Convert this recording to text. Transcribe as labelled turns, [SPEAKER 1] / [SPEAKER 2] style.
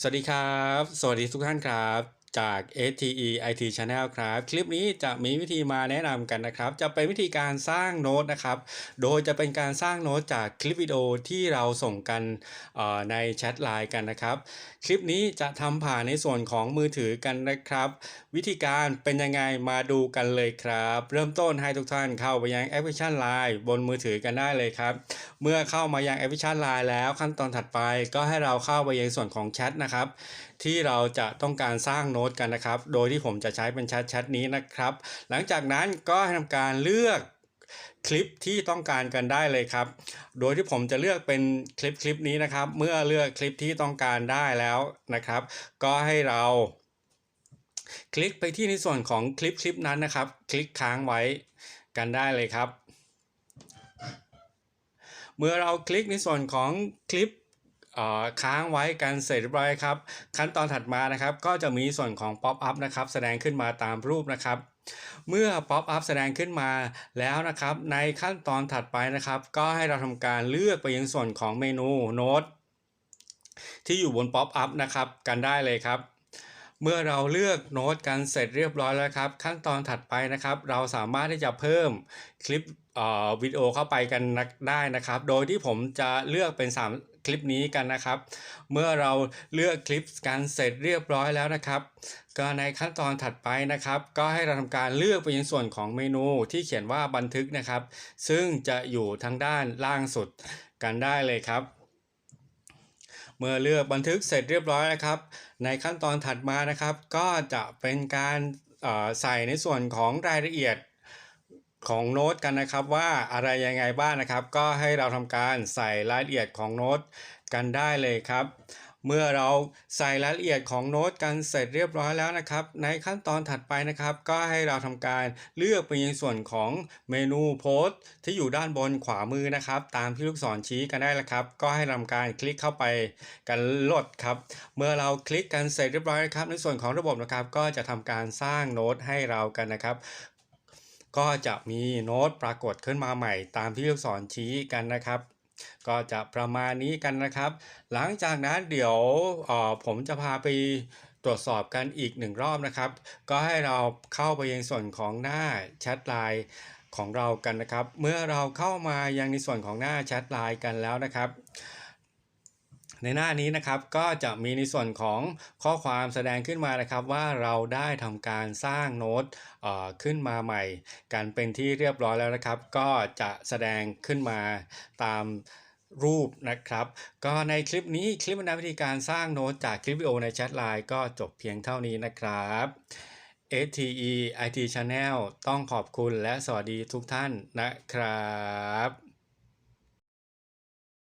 [SPEAKER 1] สวัสดีครับ สวัสดีทุกท่านครับ จาก STE IT Channel ครับ คลิปนี้จะมีวิธีมาแนะนำกันนะครับ จะเป็นวิธีการสร้างโน้ตนะครับ โดยจะเป็นการสร้างโน้ตจากคลิปวิดีโอที่เราส่งกันในแชทไลน์กันนะครับ คลิปนี้จะทำผ่านในส่วนของมือถือกันนะครับ วิธีการเป็นยังไงมาดูกันเลยครับ เริ่มต้นให้ทุกท่านเข้าไปยังแอปพลิเคชัน Line บนมือถือกันได้เลยครับ เมื่อเข้ามายังแอปพลิเคชัน Line แล้วขั้นตอนถัดไปก็ให้เราเข้าไปยังส่วนของแชทนะครับ ที่เราจะต้องการสร้างโน้ตกันนะครับ โดยที่ผมจะใช้เป็นแชทแชทนี้นะครับ หลังจากนั้นก็ให้ทำการเลือกคลิปที่ต้องการกันได้เลยครับ โดยที่ผมจะเลือกเป็นคลิปคลิปนี้นะครับ เมื่อเลือกคลิปที่ต้องการได้แล้วนะครับ ก็ให้เราคลิกไปที่ในส่วนของคลิปคลิปนั้นนะครับ คลิกค้างไว้กันได้เลยครับ เมื่อเราคลิกในส่วนของคลิป ค้างไว้กันเสร็จเรียบร้อยครับ ขั้นตอนถัดมานะครับ ก็จะมีส่วนของ Pop up นะครับแสดงขึ้นมาตามรูปนะครับ เมื่อ Pop up แสดงขึ้นมาแล้วนะครับ ในขั้นตอนถัดไปนะครับ ก็ให้เราทำการเลือกไปยังส่วนของเมนูโน้ตที่อยู่บน Pop up นะครับกันได้เลยครับเมื่อเราเลือกโน้ตกันเสร็จเรียบร้อยแล้วครับ ขั้นตอนถัดไปนะครับ เราสามารถที่จะเพิ่มคลิปเอ่อวิดีโอเข้าไปกันได้นะครับ โดยที่ผมจะเลือกเป็น 3 คลิปนี้กันนะครับ เมื่อเราเลือกคลิปกันเสร็จเรียบร้อยแล้วนะครับ ก็ในขั้นตอนถัดไปนะครับ ก็ให้เราทำการเลือกไปยังส่วนของเมนูที่เขียนว่าบันทึกนะครับ ซึ่งจะอยู่ทางด้านล่างสุดกันได้เลยครับเมื่อเลือกบันทึกเสร็จเรียบร้อยนะครับ ในขั้นตอนถัดมานะครับ ก็จะเป็นการใส่ในส่วนของรายละเอียด ของโน้ตกันนะครับว่าอะไรยังไงบ้างนะครับ ก็ให้เราทำการใส่รายละเอียดของโน้ตกันได้เลยครับ เมื่อเราใส่รายละเอียดของโน้ตกันเสร็จเรียบร้อยแล้วนะครับ ในขั้นตอนถัดไปนะครับ ก็ให้เราทำการเลือกไปยังส่วนของเมนูโพสต์ที่อยู่ด้านบนขวามือนะครับ ตามที่ลูกศรชี้กันได้แล้วครับ ก็ให้ทำการคลิกเข้าไปกันลดครับ เมื่อเราคลิกกันเสร็จเรียบร้อยนะครับ ในส่วนของระบบนะครับ ก็จะทำการสร้างโน้ตให้เรากันนะครับ ก็จะมีโน้ตปรากฏขึ้นมาใหม่ตามที่ลูกศรชี้กันนะครับ ก็จะประมาณนี้กันนะครับ หลังจากนั้นเดี๋ยวเอ่อผมจะพาไปตรวจสอบกันอีกหนึ่งรอบนะครับ ก็ให้เราเข้าไปยังส่วนของหน้าแชทไลน์ของเรากันนะครับ เมื่อเราเข้ามายังในส่วนของหน้าแชทไลน์กันแล้วนะครับ ในหน้านี้นะครับก็จะมีในส่วนของข้อความแสดงขึ้นมานะครับว่าเราได้ทำการสร้างโน้ตเอ่อขึ้นมาใหม่ กันเป็นที่เรียบร้อยแล้วนะครับ ก็จะแสดงขึ้นมาตามรูปนะครับ ก็ในคลิปนี้คลิปนะนำวิธีการสร้างโน้ตจากคลิปวิดีโอในแชทไลน์ก็จบเพียงเท่านี้นะครับ STE IT Channel ต้องขอบคุณและสวัสดีทุกท่านนะครับ